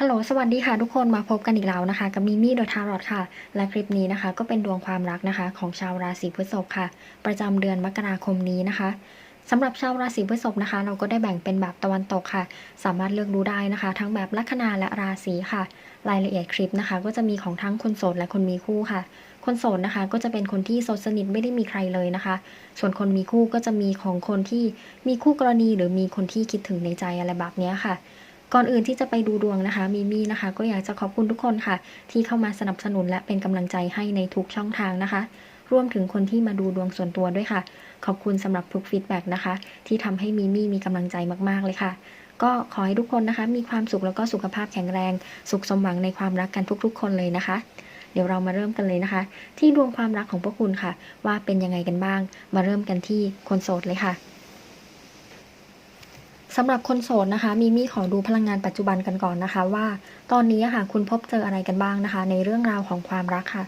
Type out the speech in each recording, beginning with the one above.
ฮัลโหล สวัสดีค่ะทุกคน มาพบกันอีกแล้วนะคะ กับมิมี่เดอะทารอตค่ะ และคลิปนี้นะคะ ก็เป็นดวงความรักนะคะ ของชาวราศีพฤษภค่ะ ประจำเดือนมกราคมนี้นะคะสำหรับชาวราศีพฤษภนะคะ เราก็ได้แบ่งเป็นแบบตะวันตกค่ะ สามารถเลือกดูได้นะคะ ทั้งแบบลัคนาและราศีค่ะ รายละเอียดคลิปนะคะ ก็จะมีของทั้งคนโสดและคนมีคู่ค่ะ คนโสดนะคะ ก็จะเป็นคนที่โสดสนิทไม่ได้มีใครเลยนะคะ ส่วนคนมีคู่ก็จะมีของคนที่มีคู่กรณีหรือมีคนที่คิดถึงในใจอะไรแบบนี้ค่ะ ก่อนอื่นที่จะไปดูดวงนะคะมีมี่นะคะ ก็อยากจะขอบคุณทุกคนค่ะ ที่เข้ามาสนับสนุนและเป็นกำลังใจให้ในทุกช่องทางนะคะ รวมถึงคนที่มาดูดวงส่วนตัวด้วยค่ะ ขอบคุณสำหรับทุกฟีดแบ็กนะคะ ที่ทำให้มีมี่มีกำลังใจมากๆเลยค่ะ ก็ขอให้ทุกคนนะคะ มีความสุขแล้วก็สุขภาพแข็งแรง สุขสมหวังในความรักกันทุกๆ คนเลยนะคะเดี๋ยวเรามาเริ่มกันเลยนะคะ ที่ดวงความรักของพวกคุณค่ะ ว่าเป็นยังไงกันบ้าง มาเริ่มกันที่คนโสดเลยค่ะ สำหรับคนโสดนะคะ มีมี่ขอดูพลังงานปัจจุบันกันก่อนนะคะ ว่าตอนนี้ค่ะคุณพบเจออะไรกันบ้างนะคะ ในเรื่องราวของความรักค่ะ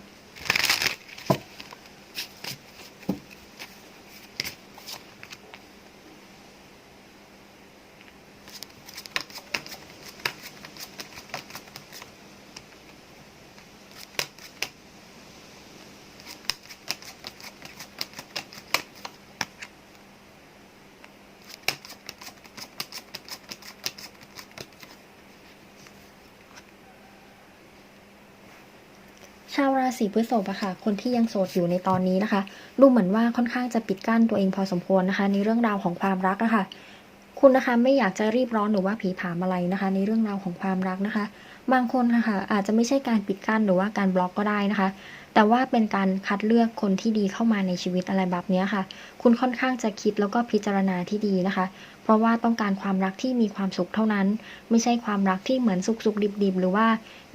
ราศีพฤษภอะค่ะ คนที่ยังโสดอยู่ในตอนนี้นะคะ ดูเหมือนว่าค่อนข้างจะปิดกั้นตัวเองพอสมควรนะคะ ในเรื่องราวของความรักอะคะ คุณนะคะไม่อยากจะรีบร้อนหรือว่าผีผามอะไรนะคะ ในเรื่องราวของความรักนะคะ บางคนนะคะอาจจะไม่ใช่การปิดกั้นหรือว่าการบล็อกก็ได้นะคะ แต่ว่าเป็นการคัดเลือกคนที่ดีเข้ามาในชีวิตอะไรแบบนี้ค่ะ คุณค่อนข้างจะคิดแล้วก็พิจารณาที่ดีนะคะ เพราะว่าต้องการความรักที่มีความสุขเท่านั้น ไม่ใช่ความรักที่เหมือนสุกสุกดิบดิบๆ หรือว่า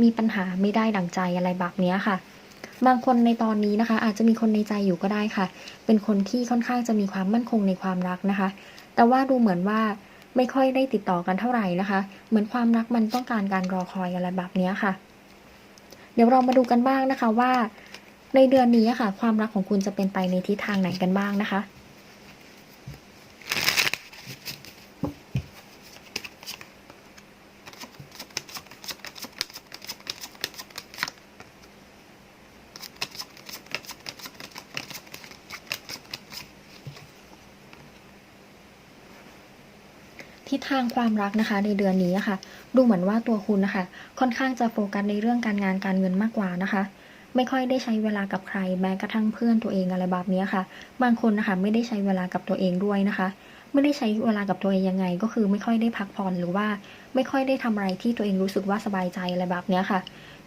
มีปัญหาไม่ได้ดั่งใจอะไรแบบนี้ค่ะ บางคนในตอนนี้นะคะ อาจจะมีคนในใจอยู่ก็ได้ค่ะ เป็นคนที่ค่อนข้างจะมีความมั่นคงในความรักนะคะ แต่ว่าดูเหมือนว่าไม่ค่อยได้ติดต่อกันเท่าไหร่นะคะ เหมือนความรักมันต้องการการรอคอยอะไรแบบนี้ค่ะ เดี๋ยวเรามาดูกันบ้างนะคะว่า ในเดือนนี้ค่ะ ความรักของคุณจะเป็นไปในทิศทางไหนกันบ้างนะคะ ทิศทางความรักนะคะในเดือนนี้ค่ะ ดูเหมือนว่าตัวคุณนะคะ ค่อนข้างจะโฟกัสในเรื่องการงานการเงินมากกว่านะคะ ไม่ค่อยได้ใช้เวลากับใคร แม้กระทั่งเพื่อนตัวเองอะไรแบบนี้ค่ะ บางคนนะคะไม่ได้ใช้เวลากับตัวเองด้วยนะคะ ไม่ได้ใช้เวลากับตัวเองยังไง ก็คือไม่ค่อยได้พักผ่อนหรือว่าไม่ค่อยได้ทำอะไรที่ตัวเองรู้สึกว่าสบายใจอะไรแบบนี้ค่ะ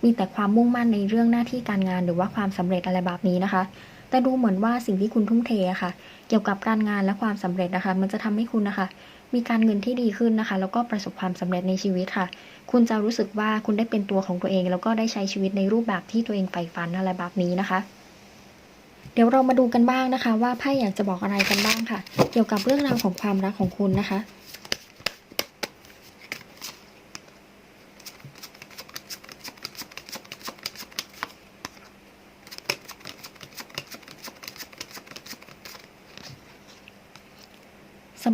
มีแต่ความมุ่งมั่นในเรื่องหน้าที่การงานหรือว่าความสำเร็จอะไรแบบนี้นะคะ แต่ดูเหมือนว่าสิ่งที่คุณทุ่มเทอะค่ะ เกี่ยวกับการงานและความสำเร็จนะคะ มันจะทำให้คุณนะคะ มีการเงินที่ดีขึ้นนะคะ แล้วก็ประสบความสำเร็จในชีวิตค่ะ คุณจะรู้สึกว่าคุณได้เป็นตัวของตัวเอง แล้วก็ได้ใช้ชีวิตในรูปแบบที่ตัวเองใฝ่ฝันอะไรแบบนี้นะคะเดี๋ยวเรามาดูกันบ้างนะคะ ว่าไพ่อยากจะบอกอะไรกันบ้างค่ะ เกี่ยวกับเรื่องราวของความรักของคุณนะคะ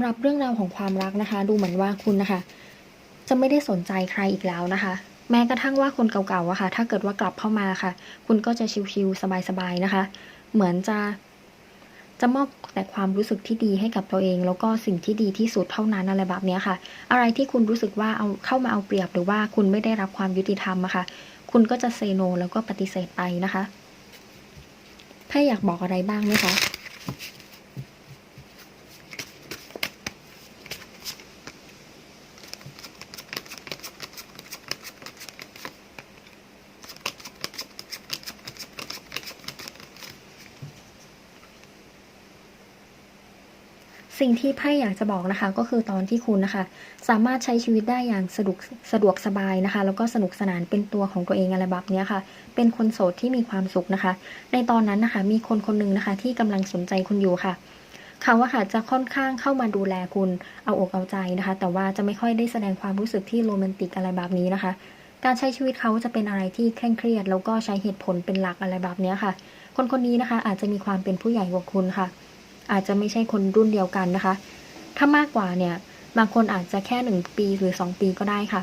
หรับเรื่องราวของความรักนะคะ ดูเหมือนว่าคุณนะคะ จะไม่ได้สนใจใครอีกแล้วนะคะ แม้กระทั่งว่าคนเก่าๆอะค่ะ ถ้าเกิดว่ากลับเข้ามาค่ะ คุณก็จะชิวๆสบายๆนะคะ เหมือนจะจะมอบแต่ความรู้สึกที่ดีให้กับตัวเอง แล้วก็สิ่งที่ดีที่สุดเท่านั้นอะไรแบบนี้ค่ะ อะไรที่คุณรู้สึกว่าเอาเข้ามาเอาเปรียบหรือว่าคุณไม่ได้รับความยุติธรรมอะค่ะ คุณก็จะเซโนแล้วก็ปฏิเสธไปนะคะไพ่อยากบอกอะไรบ้างไหมคะ สิ่งที่ไพ่อยากจะบอกนะคะ ก็คือตอนที่คุณนะคะ สามารถใช้ชีวิตได้อย่างสะดวกสะดวกสบายนะคะ แล้วก็สนุกสนานเป็นตัวของตัวเองอะไรแบบนี้ค่ะ เป็นคนโสดที่มีความสุขนะคะ ในตอนนั้นนะคะ มีคนคนหนึ่งนะคะ ที่กำลังสนใจคุณอยู่ค่ะเขาอะค่ะจะค่อนข้างเข้ามาดูแลคุณเอาอกเอาใจนะคะ แต่ว่าจะไม่ค่อยได้แสดงความรู้สึกที่โรแมนติกอะไรแบบนี้นะคะ การใช้ชีวิตเขาจะเป็นอะไรที่เคร่งเครียด แล้วก็ใช้เหตุผลเป็นหลักอะไรแบบนี้ค่ะ คนคนนี้นะคะ อาจจะมีความเป็นผู้ใหญ่กว่าคุณค่ะ อาจจะไม่ใช่คนรุ่นเดียวกันนะคะ ถ้ามากกว่าเนี่ย บางคนอาจจะแค่หนึ่งปีหรือสองปีก็ได้ค่ะ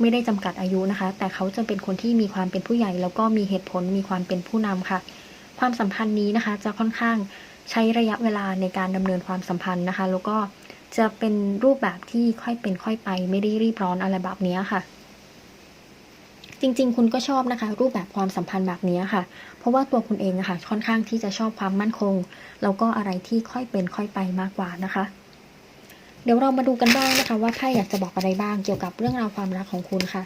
ไม่ได้จำกัดอายุนะคะ แต่เขาจะเป็นคนที่มีความเป็นผู้ใหญ่ แล้วก็มีเหตุผลมีความเป็นผู้นำค่ะ ความสัมพันธ์นี้นะคะ จะค่อนข้างใช้ระยะเวลาในการดำเนินความสัมพันธ์นะคะ แล้วก็จะเป็นรูปแบบที่ค่อยเป็นค่อยไป ไม่ได้รีบร้อนอะไรแบบนี้ค่ะ จริง ๆ คุณก็ชอบนะคะ รูปแบบความสัมพันธ์แบบนี้ค่ะ เพราะว่าตัวคุณเองอะค่ะ ค่อนข้างที่จะชอบความมั่นคง แล้วก็อะไรที่ค่อยเป็นค่อยไปมากกว่านะคะ เดี๋ยวเรามาดูกันบ้างนะคะว่าไพ่อยากจะบอกอะไรบ้างเกี่ยวกับเรื่องราวความรักของคุณค่ะ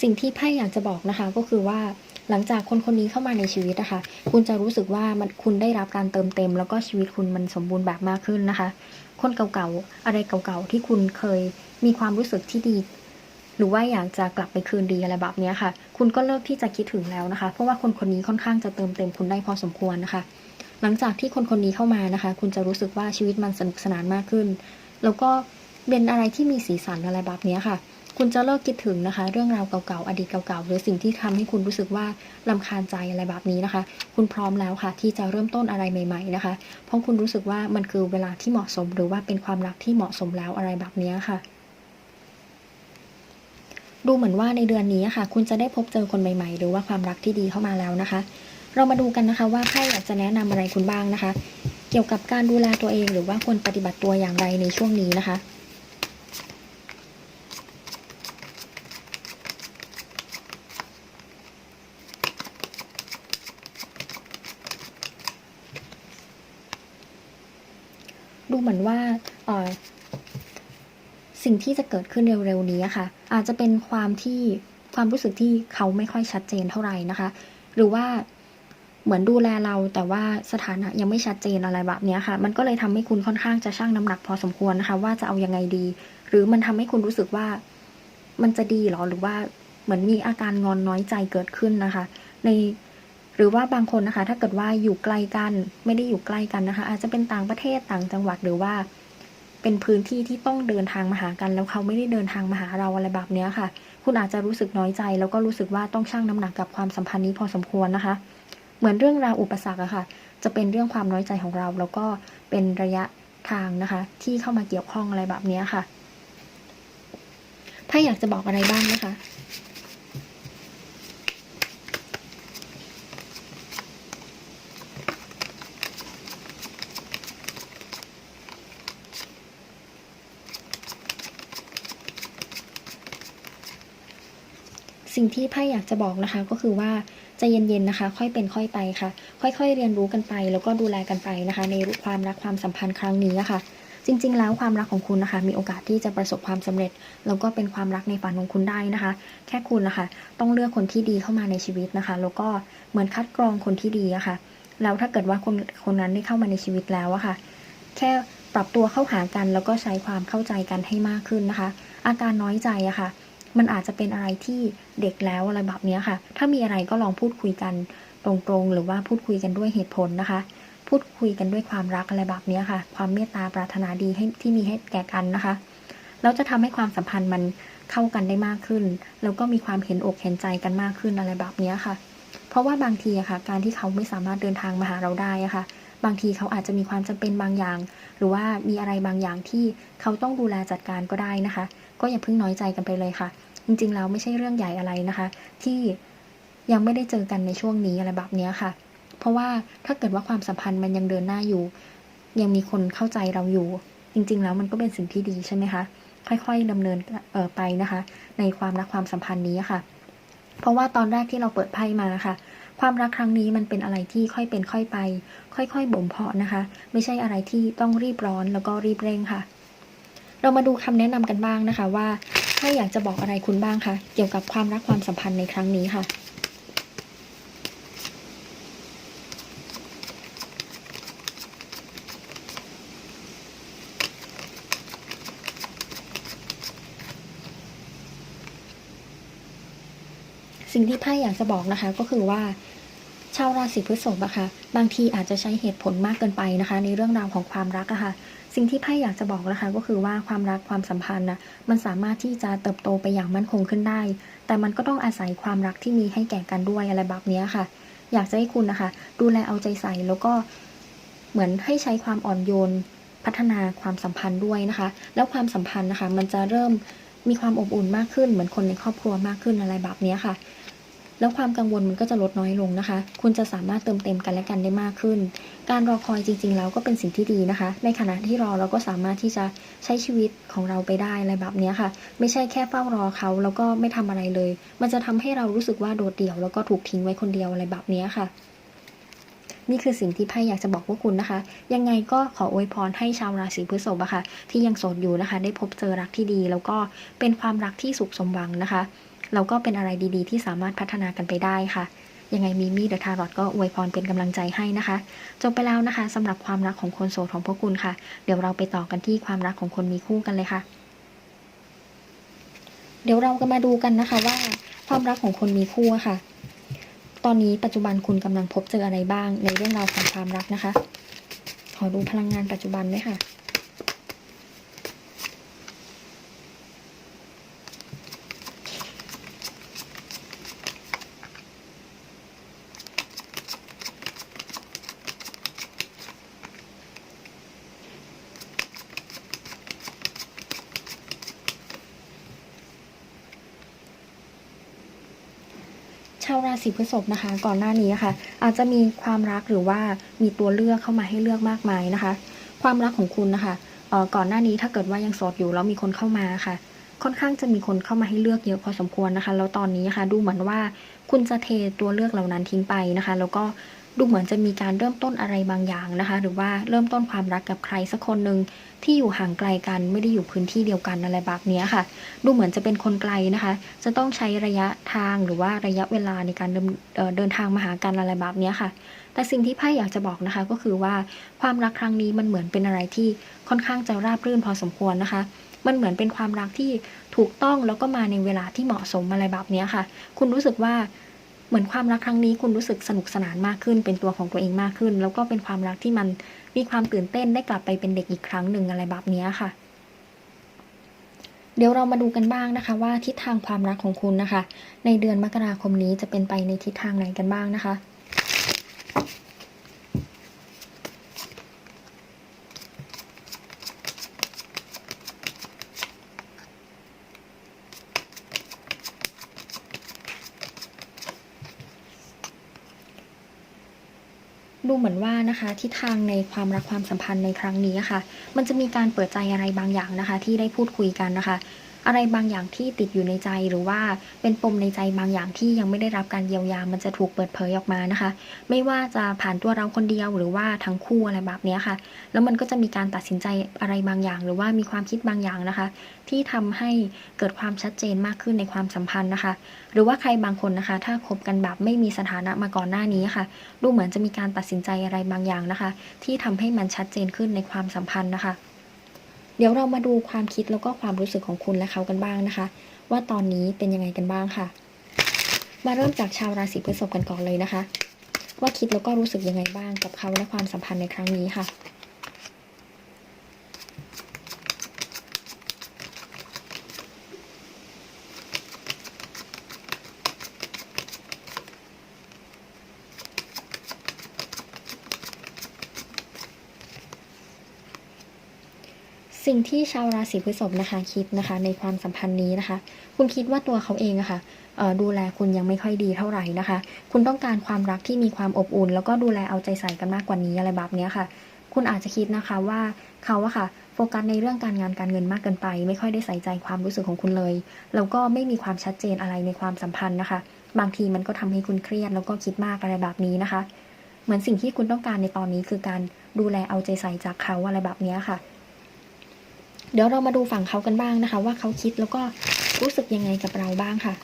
สิ่งที่ไพ่อยากจะบอกนะคะก็คือว่า หลังจากคนคนนี้เข้ามาในชีวิตนะคะ คุณจะรู้สึกว่ามันคุณได้รับการเติมเต็ม แล้วก็ชีวิตคุณมันสมบูรณ์แบบมากขึ้นนะคะ คนเก่าๆอะไรเก่าๆที่คุณเคยมีความรู้สึกที่ดี หรือว่าอยากจะกลับไปคืนดีอะไรแบบนี้ค่ะ คุณก็เลิกที่จะคิดถึงแล้วนะคะ เพราะว่าคนคนนี้ค่อนข้างจะเติมเต็มคุณได้พอสมควรนะคะ หลังจากที่คนคนนี้เข้ามานะคะ คุณจะรู้สึกว่าชีวิตมันสนุกสนานมากขึ้น แล้วก็เป็นอะไรที่มีสีสันอะไรแบบนี้ค่ะ คุณจะเลิกคิดถึงนะคะ เรื่องราวเก่าๆ อดีตเก่าๆ หรือสิ่งที่ทำให้คุณรู้สึกว่าลำคาญใจอะไรแบบนี้นะคะ คุณพร้อมแล้วค่ะ ที่จะเริ่มต้นอะไรใหม่ ๆนะคะ เพราะคุณรู้สึกว่ามันคือเวลาที่เหมาะสม หรือว่าเป็นความรักที่เหมาะสมแล้วอะไรแบบนี้ค่ะดูเหมือนว่าในเดือนนี้ค่ะ คุณจะได้พบเจอคนใหม่ ๆ หรือว่าความรักที่ดีเข้ามาแล้วนะคะ เรามาดูกันนะคะว่าไพ่อยากจะแนะนำอะไรคุณบ้างนะคะ เกี่ยวกับการดูแลตัวเอง หรือว่าควรปฏิบัติตัวอย่างไรในช่วงนี้นะคะ เหมือนว่าสิ่งที่จะเกิดขึ้นเร็วๆนี้ค่ะ อาจจะเป็นความที่ความรู้สึกที่เขาไม่ค่อยชัดเจนเท่าไหร่นะคะ หรือว่าเหมือนดูแลเราแต่ว่าสถานะยังไม่ชัดเจนอะไรแบบนี้ค่ะ มันก็เลยทำให้คุณค่อนข้างจะชั่งน้ำหนักพอสมควรนะคะ ว่าจะเอายังไงดี หรือมันทำให้คุณรู้สึกว่ามันจะดีหรอหรือว่าเหมือนมีอาการงอนน้อยใจเกิดขึ้นนะคะ ใน หรือว่าบางคนนะคะ ถ้าเกิดว่าอยู่ไกลกัน ไม่ได้อยู่ใกล้กันนะคะ อาจจะเป็นต่างประเทศต่างจังหวัดหรือว่า เป็นพื้นที่ที่ต้องเดินทางมาหากัน แล้วเขาไม่ได้เดินทางมาหาเราอะไรแบบเนี้ยค่ะ คุณอาจจะรู้สึกน้อยใจ แล้วก็รู้สึกว่าต้องชั่งน้ำหนักกับความสัมพันธ์นี้พอสมควรนะคะ เหมือนเรื่องราวอุปสรรคอะค่ะ จะเป็นเรื่องความน้อยใจของเรา แล้วก็เป็นระยะทางนะคะ ที่เข้ามาเกี่ยวข้องอะไรแบบเนี้ยค่ะไพ่อยากจะบอกอะไรบ้างนะคะ สิ่งที่ไพ่อยากจะบอกนะคะ ก็คือว่าใจเย็นๆนะคะ ค่อยเป็นค่อยไปค่ะ ค่อยๆ เรียนรู้กันไป แล้วก็ดูแลกันไปนะคะ ในความรักความสัมพันธ์ครั้งนี้อะค่ะ จริง ๆ แล้วความรักของคุณนะคะ มีโอกาสที่จะประสบความสำเร็จ แล้วก็เป็นความรักในฝันของคุณได้นะคะ แค่คุณนะคะ ต้องเลือกคนที่ดีเข้ามาในชีวิตนะคะ แล้วก็เหมือนคัดกรองคนที่ดีอะค่ะแล้วถ้าเกิดว่าคนคนนั้นได้เข้ามาในชีวิตแล้วอะค่ะ แค่ปรับตัวเข้าหากันแล้วก็ใช้ความเข้าใจกันให้มากขึ้นนะคะ อาการน้อยใจอะค่ะ มันอาจจะเป็นอะไรที่เด็กแล้วอะไรแบบนี้ค่ะ ถ้ามีอะไรก็ลองพูดคุยกันตรงๆ หรือว่าพูดคุยกันด้วยเหตุผลนะคะ พูดคุยกันด้วยความรักอะไรแบบนี้ค่ะ ความเมตตาปรารถนาดีให้ที่มีให้แก่กันนะคะแล้วจะทำให้ความสัมพันธ์มันเข้ากันได้มากขึ้น แล้วก็มีความเห็นอกเห็นใจกันมากขึ้นอะไรแบบนี้ค่ะ เพราะว่าบางทีอะค่ะ การที่เขาไม่สามารถเดินทางมาหาเราได้อะค่ะ บางทีเขาอาจจะมีความจำเป็นบางอย่าง หรือว่ามีอะไรบางอย่างที่เขาต้องดูแลจัดการก็ได้นะคะ ก็อย่าเพิ่งน้อยใจกันไปเลยค่ะ จริงๆแล้วไม่ใช่เรื่องใหญ่อะไรนะคะ ที่ยังไม่ได้เจอกันในช่วงนี้อะไรแบบนี้ค่ะ เพราะว่าถ้าเกิดว่าความสัมพันธ์มันยังเดินหน้าอยู่ ยังมีคนเข้าใจเราอยู่ จริง ๆ แล้วมันก็เป็นสิ่งที่ดีใช่ไหมคะค่อยๆดำเนินไปนะคะ ในความรักความสัมพันธ์นี้ค่ะ เพราะว่าตอนแรกที่เราเปิดไพ่มาค่ะ ความรักครั้งนี้มันเป็นอะไรที่ค่อยเป็นค่อยไป ค่อยๆบ่มเพาะนะคะ ไม่ใช่อะไรที่ต้องรีบร้อนแล้วก็รีบเร่งค่ะ เรามาดูคำแนะนำกันบ้างนะคะว่าถ้าอยากจะบอกอะไรคุณบ้างคะเกี่ยวกับความรักความสัมพันธ์ในครั้งนี้ค่ะสิ่งที่ไพ่อยากจะบอกนะคะก็คือว่าาวราศีพฤษภอะค่ะ บางทีอาจจะใช้เหตุผลมากเกินไปนะคะ ในเรื่องราวของความรักอะค่ะ สิ่งที่ไพ่อยากจะบอกนะคะ ก็คือว่าความรักความสัมพันธ์นะมันสามารถที่จะเติบโตไปอย่างมั่นคงขึ้นได้ แต่มันก็ต้องอาศัยความรักที่มีให้แก่กันด้วยอะไรแบบนี้ค่ะ อยากจะให้คุณนะคะ ดูแลเอาใจใส่แล้วก็เหมือนให้ใช้ความอ่อนโยนพัฒนาความสัมพันธ์ด้วยนะคะ แล้วความสัมพันธ์นะคะ มันจะเริ่มมีความอบอุ่นมากขึ้น เหมือนคนในครอบครัวมากขึ้นอะไรแบบนี้ค่ะ แล้วความกังวลมันก็จะลดน้อยลงนะคะ คุณจะสามารถเติมเต็มกันและกันได้มากขึ้น การรอคอยจริง ๆ แล้วก็เป็นสิ่งที่ดีนะคะ ในขณะที่รอเราก็สามารถที่จะใช้ชีวิตของเราไปได้อะไรแบบนี้ค่ะ ไม่ใช่แค่เฝ้ารอเขาแล้วก็ไม่ทำอะไรเลย มันจะทำให้เรารู้สึกว่าโดดเดี่ยว แล้วก็ถูกทิ้งไว้คนเดียวอะไรแบบนี้ค่ะนี่คือสิ่งที่ไพ่อยากจะบอกพวกคุณนะคะ ยังไงก็ขออวยพรให้ชาวราศีพฤษภอะค่ะ ที่ยังโสดอยู่นะคะ ได้พบเจอรักที่ดี แล้วก็เป็นความรักที่สุขสมหวังนะคะ แล้วก็เป็นอะไรดีๆ ที่สามารถพัฒนากันไปได้ค่ะ ยังไงมีมี่เดอะทารอตก็อวยพรเป็นกำลังใจให้นะคะ จบไปแล้วนะคะสำหรับความรักของคนโสดของพวกคุณค่ะ เดี๋ยวเราไปต่อกันที่ความรักของคนมีคู่กันเลยค่ะ เดี๋ยวเราก็มาดูกันนะคะว่าความรักของคนมีคู่ค่ะ ตอนนี้ปัจจุบันคุณกำลังพบเจออะไรบ้างในเรื่องราวของความรักนะคะ ขอดูพลังงานปัจจุบันด้วยค่ะ ชาวราศีพฤษภนะคะ ก่อนหน้านี้นะคะอาจจะมีความรักหรือว่ามีตัวเลือกเข้ามาให้เลือกมากมายนะคะ ความรักของคุณนะคะก่อนหน้านี้ถ้าเกิดว่ายังโสดอยู่แล้วมีคนเข้ามาค่ะ ค่อนข้างจะมีคนเข้ามาให้เลือกเยอะพอสมควรนะคะ แล้วตอนนี้ค่ะ ดูเหมือนว่าคุณจะเทตัวเลือกเหล่านั้นทิ้งไปนะคะ แล้วก็ ดูเหมือนจะมีการเริ่มต้นอะไรบางอย่างนะคะ หรือว่าเริ่มต้นความรักกับใครสักคนหนึ่งที่อยู่ห่างไกลกันไม่ได้อยู่พื้นที่เดียวกันอะไรแบบนี้ค่ะ ดูเหมือนจะเป็นคนไกลนะคะ จะต้องใช้ระยะทางหรือว่าระยะเวลาในการเดินเเดินทางมาหากันอะไรแบบนี้ค่ะ แต่สิ่งที่ไพ่อยากจะบอกนะคะ ก็คือว่าความรักครั้งนี้มันเหมือนเป็นอะไรที่ค่อนข้างจะราบรื่นพอสมควรนะคะ มันเหมือนเป็นความรักที่ถูกต้องแล้วก็มาในเวลาที่เหมาะสมอะไรแบบนี้ค่ะ คุณรู้สึกว่า เหมือนความรักครั้งนี้คุณรู้สึกสนุกสนานมากขึ้น เป็นตัวของตัวเองมากขึ้น แล้วก็เป็นความรักที่มันมีความตื่นเต้นได้กลับไปเป็นเด็กอีกครั้งหนึ่งอะไรแบบนี้ค่ะ เดี๋ยวเรามาดูกันบ้างนะคะ ว่าทิศทางความรักของคุณนะคะ ในเดือนมกราคมนี้จะเป็นไปในทิศทางไหนกันบ้างนะคะ ดูเหมือนว่านะคะทิศทางในความรักความสัมพันธ์ในครั้งนี้ค่ะ มันจะมีการเปิดใจอะไรบางอย่างนะคะ ที่ได้พูดคุยกันนะคะ อะไรบางอย่างที่ติดอยู่ในใจหรือว่าเป็นปมในใจบางอย่างที่ยังไม่ได้รับการเยียวยา มันจะถูกเปิดเผยออกมานะคะ ไม่ว่าจะผ่านตัวเราคนเดียวหรือว่าทั้งคู่อะไรแบบนี้ค่ะ แล้วมันก็จะมีการตัดสินใจอะไรบางอย่าง หรือว่ามีความคิดบางอย่างนะคะ ที่ทำให้เกิดความชัดเจนมากขึ้นในความสัมพันธ์นะคะ หรือว่าใครบางคนนะคะ ถ้าคบกันแบบไม่มีสถานะมาก่อนหน้านี้ค่ะ ดูเหมือนจะมีการตัดสินใจอะไรบางอย่างนะคะ ที่ทำให้มันชัดเจนขึ้นในความสัมพันธ์นะคะ ดี๋ยวเรามาดูความคิดแล้วก็ความรู้สึกของคุณและเขากันบ้างนะคะ ว่าตอนนี้เป็นยังไงกันบ้างค่ะ มาเริ่มจากชาวราศีพฤษภกันก่อนเลยนะคะ ว่าคิดแล้วก็รู้สึกยังไงบ้างกับเขาและความสัมพันธ์ในครั้งนี้ค่ะ สิ่งที่ชาวราศีพฤษภนะคะคิดนะคะ ในความสัมพันธ์นี้นะคะ คุณคิดว่าตัวเขาเองอะค่ะเอ่อดูแลคุณยังไม่ค่อยดีเท่าไหร่นะคะ คุณต้องการความรักที่มีความอบอุ่น แล้วก็ดูแลเอาใจใส่กันมากกว่านี้อะไรแบบนี้ค่ะ คุณอาจจะคิดนะคะว่าเขาอะค่ะโฟกัสในเรื่องการงานการเงินมากเกินไป ไม่ค่อยได้ใส่ใจความรู้สึกของคุณเลย แล้วก็ไม่มีความชัดเจนอะไรในความสัมพันธ์นะคะ บางทีมันก็ทำให้คุณเครียดแล้วก็คิดมากอะไรแบบนี้นะคะ เหมือนสิ่งที่คุณต้องการในตอนนี้คือการดูแลเอาใจใส่จากเขาอะไรแบบนี้ค่ะ เดี๋ยวเรามาดูฝั่งเขากันบ้างนะคะ ว่าเขาคิดแล้วก็รู้สึกยังไงกับเราบ้างค่ะ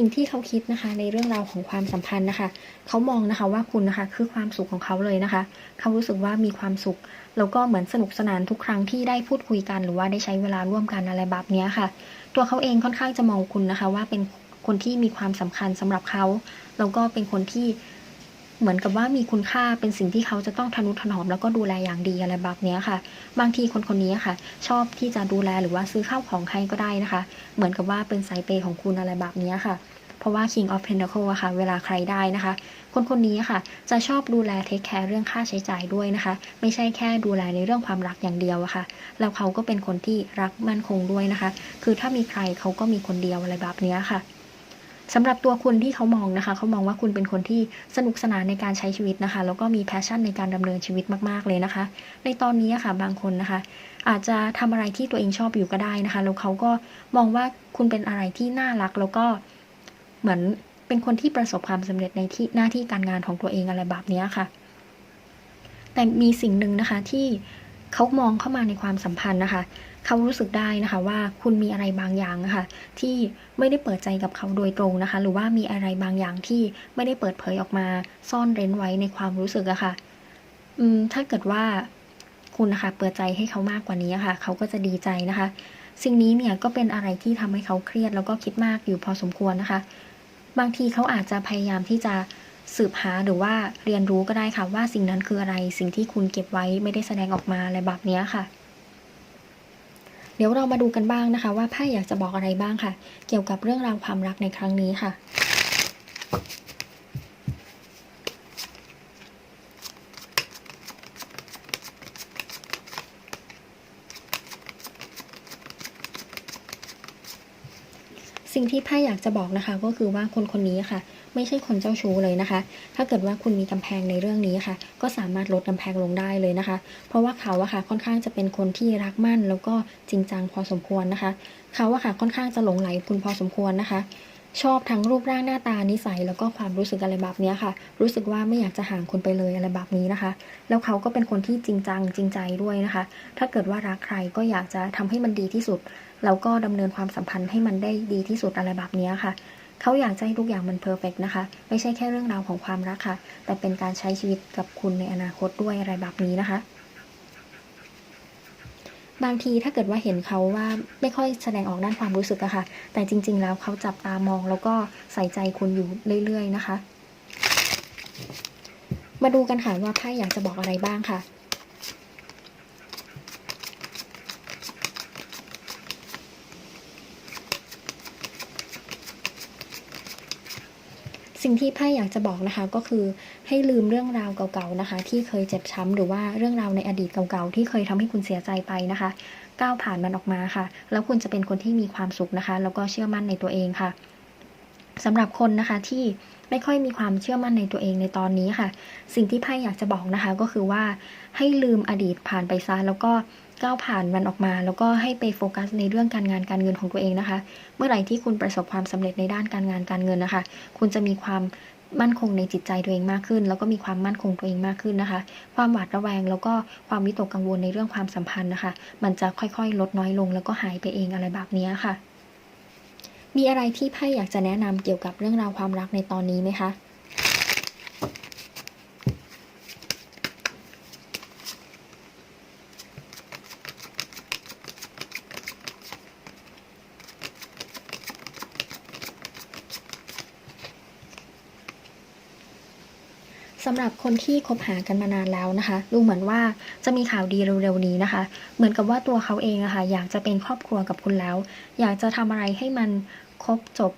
สิ่งที่เขาคิดนะคะ ในเรื่องราวของความสัมพันธ์นะคะ เขามองนะคะว่าคุณนะคะคือความสุขของเขาเลยนะคะ เขารู้สึกว่ามีความสุข แล้วก็เหมือนสนุกสนานทุกครั้งที่ได้พูดคุยกัน หรือว่าได้ใช้เวลาร่วมกันอะไรแบบนี้ค่ะ ตัวเขาเองค่อนข้างจะมองคุณนะคะ ว่าเป็นคนที่มีความสำคัญสำหรับเขา แล้วก็เป็นคนที่ เหมือนกับว่ามีคุณค่าเป็นสิ่งที่เขาจะต้องทนุถนอมแล้วก็ดูแลอย่างดีอะไรแบบนี้ค่ะ บางทีคนคนนี้ค่ะ ชอบที่จะดูแลหรือว่าซื้อข้าวของให้ก็ได้นะคะ เหมือนกับว่าเป็นสายเปย์ของคุณอะไรแบบนี้ค่ะเพราะว่า King of Pentacle อะค่ะ เวลาใครได้นะคะ คนคนนี้ค่ะ จะชอบดูแลเทคแคร์เรื่องค่าใช้จ่ายด้วยนะคะ ไม่ใช่แค่ดูแลในเรื่องความรักอย่างเดียวอะค่ะ แล้วเขาก็เป็นคนที่รักมั่นคงด้วยนะคะ คือถ้ามีใครเขาก็มีคนเดียวอะไรแบบนี้ค่ะ สำหรับตัวคุณที่เขามองนะคะ เขามองว่าคุณเป็นคนที่สนุกสนานในการใช้ชีวิตนะคะ แล้วก็มีแพชชั่นในการดำเนินชีวิตมาก ๆ เลยนะคะ ในตอนนี้ค่ะบางคนนะคะ อาจจะทำอะไรที่ตัวเองชอบอยู่ก็ได้นะคะ แล้วเขาก็มองว่าคุณเป็นอะไรที่น่ารัก แล้วก็เหมือนเป็นคนที่ประสบความสำเร็จในที่หน้าที่การงานของตัวเองอะไรแบบนี้ค่ะ แต่มีสิ่งหนึ่งนะคะที่ เขามองเข้ามาในความสัมพันธ์นะคะ เขารู้สึกได้นะคะว่าคุณมีอะไรบางอย่างนะคะที่ไม่ได้เปิดใจกับเขาโดยตรงนะคะ หรือว่ามีอะไรบางอย่างที่ไม่ได้เปิดเผยออกมาซ่อนเร้นไว้ในความรู้สึกอะค่ะอืมถ้าเกิดว่าคุณนะคะเปิดใจให้เขามากกว่านี้อะค่ะ เขาก็จะดีใจนะคะ สิ่งนี้เนี่ยก็เป็นอะไรที่ทำให้เขาเครียดแล้วก็คิดมากอยู่พอสมควรนะคะ บางทีเขาอาจจะพยายามที่จะ สืบหาหรือว่าเรียนรู้ก็ได้ค่ะว่าสิ่งนั้นคืออะไรสิ่งที่คุณเก็บไว้ไม่ได้แสดงออกมาอะไรแบบนี้ค่ะ เดี๋ยวเรามาดูกันบ้างนะคะ ว่าไพ่อยากจะบอกอะไรบ้างค่ะ เกี่ยวกับเรื่องราวความรักในครั้งนี้ค่ะ สิ่งที่ไพ่อยากจะบอกนะคะก็คือว่าคนคนนี้ค่ะ ไม่ใช่คนเจ้าชู้เลยนะคะ ถ้าเกิดว่าคุณมีกำแพงในเรื่องนี้ค่ะ ก็สามารถลดกำแพงลงได้เลยนะคะ เพราะว่าเขาอะค่ะค่อนข้างจะเป็นคนที่รักมั่น แล้วก็จริงจังพอสมควรนะคะ เขาอะค่ะค่อนข้างจะหลงไหลคุณพอสมควรนะคะชอบทั้งรูปร่างหน้าตานิสัยแล้วก็ความรู้สึกอะไรแบบนี้ค่ะ รู้สึกว่าไม่อยากจะห่างคุณไปเลยอะไรแบบนี้นะคะ แล้วเขาก็เป็นคนที่จริงจังจริงใจด้วยนะคะ ถ้าเกิดว่ารักใครก็อยากจะทำให้มันดีที่สุด แล้วก็ดำเนินความสัมพันธ์ให้มันได้ดีที่สุดอะไรแบบนี้ค่ะ เขาอยากจะให้ทุกอย่างมันเพอร์เฟกนะคะ ไม่ใช่แค่เรื่องราวของความรักค่ะ แต่เป็นการใช้ชีวิตกับคุณในอนาคตด้วยอะไรแบบนี้นะคะ บางทีถ้าเกิดว่าเห็นเขาว่าไม่ค่อยแสดงออกด้านความรู้สึกอะค่ะ แต่จริง ๆ แล้วเขาจับตามองแล้วก็ใส่ใจคุณอยู่เรื่อย ๆ นะคะ มาดูกันค่ะว่าไพ่อยากจะบอกอะไรบ้างค่ะ สิ่งที่ไพ่อยากจะบอกนะคะก็คือให้ลืมเรื่องราวเก่าๆนะคะ ที่เคยเจ็บช้ำหรือว่าเรื่องราวในอดีตเก่าๆที่เคยทำให้คุณเสียใจไปนะคะ ก้าวผ่านมันออกมาค่ะ แล้วคุณจะเป็นคนที่มีความสุขนะคะ แล้วก็เชื่อมั่นในตัวเองค่ะ สำหรับคนนะคะที่ไม่ค่อยมีความเชื่อมั่นในตัวเองในตอนนี้ค่ะ สิ่งที่ไพ่อยากจะบอกนะคะ ก็คือว่าให้ลืมอดีตผ่านไปซะแล้วก็ก้าวผ่านมันออกมา แล้วก็ให้ไปโฟกัสในเรื่องการงานการเงินของตัวเองนะคะ เมื่อไหร่ที่คุณประสบความสำเร็จในด้านการงานการเงินนะคะ คุณจะมีความมั่นคงในจิตใจตัวเองมากขึ้น แล้วก็มีความมั่นคงตัวเองมากขึ้นนะคะ ความหวาดระแวง แล้วก็ความวิตกกังวลในเรื่องความสัมพันธ์นะคะ มันจะค่อยๆ ลดน้อยลง แล้วก็หายไปเองอะไรแบบนี้ค่ะ มีอะไรที่ไพ่อยากจะแนะนำเกี่ยวกับเรื่องราวความรักในตอนนี้ไหมคะสำหรับคนที่คบหากันมานานแล้วนะคะ ดูเหมือนว่าจะมีข่าวดีเร็วๆนี้นะคะ เหมือนกับว่าตัวเขาเองอะคะ่ะอยากจะเป็นครอบครัวกับคุณแล้ว อยากจะทำอะไรให้มัน ครบจบ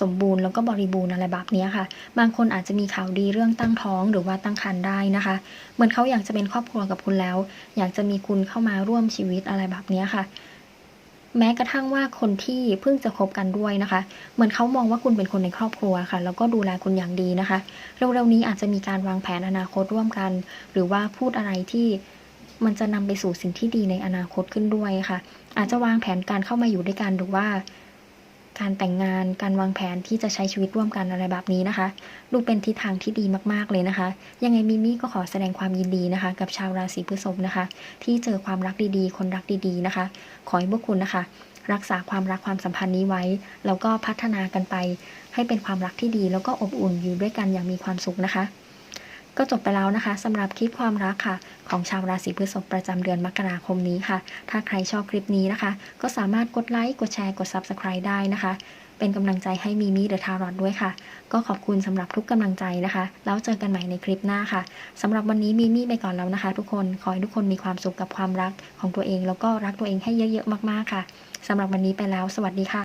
สมบูรณ์แล้วก็บริบูรณ์อะไรแบบนี้ค่ะ บางคนอาจจะมีข่าวดีเรื่องตั้งท้องหรือว่าตั้งครรภ์ได้นะคะ เหมือนเขาอยากจะเป็นครอบครัวกับคุณแล้ว อยากจะมีคุณเข้ามาร่วมชีวิตอะไรแบบนี้ค่ะ แม้กระทั่งว่าคนที่เพิ่งจะคบกันด้วยนะคะ เหมือนเขามองว่าคุณเป็นคนในครอบครัวค่ะ แล้วก็ดูแลคุณอย่างดีนะคะ เร็วๆนี้อาจจะมีการวางแผนอนาคตร่วมกัน หรือว่าพูดอะไรที่มันจะนำไปสู่สิ่งที่ดีในอนาคตขึ้นด้วยค่ะ อาจจะวางแผนการเข้ามาอยู่ด้วยกันหรือว่า การแต่งงาน การวางแผนที่จะใช้ชีวิตร่วมกันอะไรแบบนี้นะคะ ดูเป็นทิศทางที่ดีมากๆเลยนะคะ ยังไงมิมี่ก็ขอแสดงความยินดีนะคะ กับชาวราศีพฤษภนะคะ ที่เจอความรักดีๆ คนรักดีๆนะคะ ขอให้พวกคุณนะคะ รักษาความรักความสัมพันธ์นี้ไว้ แล้วก็พัฒนากันไป ให้เป็นความรักที่ดี แล้วก็อบอุ่นอยู่ด้วยกันอย่างมีความสุขนะคะ ก็จบไปแล้วนะคะสำหรับคลิปความรักค่ะ ของชาวราศีพฤษภประจำเดือนมกราคมนี้ค่ะ ถ้าใครชอบคลิปนี้นะคะ ก็สามารถกดไลค์กดแชร์กด Subscribe ได้นะคะ เป็นกำลังใจให้มีมี่เดอะทารอดด้วยค่ะ ก็ขอบคุณสำหรับทุกกำลังใจนะคะ แล้วเจอกันใหม่ในคลิปหน้าค่ะสำหรับวันนี้มีมี่ไปก่อนแล้วนะคะ ทุกคนขอให้ทุกคนมีความสุขกับความรักของตัวเอง แล้วก็รักตัวเองให้เยอะๆมากๆค่ะสำหรับวันนี้ไปแล้ว สวัสดีค่ะ